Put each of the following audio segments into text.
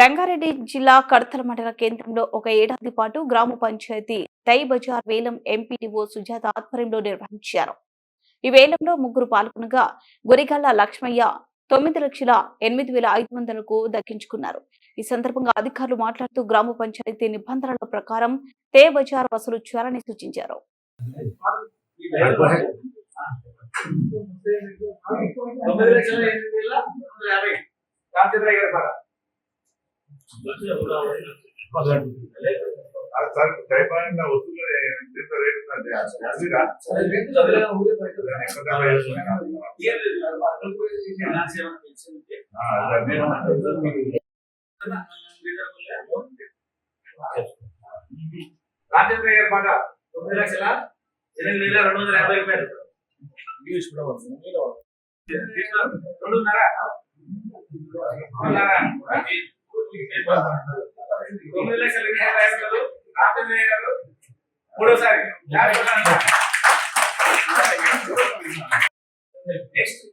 రంగారెడ్డి జిల్లా కడతల మండల కేంద్రంలో ఒక ఏడాది పాటు గ్రామ పంచాయతీ తై బజార్ వేలం ఎంపీటీఓ సుజాత ఆధ్వర్యంలో నిర్వహించారు. ఈ వేలంలో ముగ్గురు పాల్గొనగా గురిగల్ల లక్ష్మయ్య తొమ్మిది లక్షల ఎనిమిది వేల ఐదు వందలకు దక్కించుకున్నారు. ఈ సందర్భంగా అధికారులు మాట్లాడుతూ గ్రామ పంచాయతీ నిబంధనల ప్రకారం తే బజార్ వసూలు చేయాలని సూచించారు. తొమ్మిది లక్షల ఎనిమిది వేల యాభై. రామచంద్రయ్య గారి రాజేంద్ర గారి పాట తొమ్మిది లక్షల ఎనిమిది వేల రెండు వందల యాభై రూపాయలు రెండున్నర. తొమ్మిది లక్షల ఎనిమిది గారు మూడోసారి నెక్స్ట్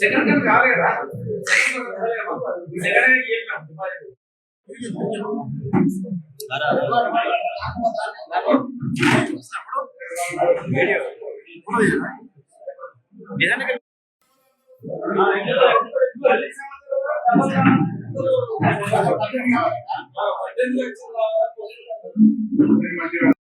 సెకండ్ కావాలి కదా సెకండ్ చెప్పినాం మంచిగా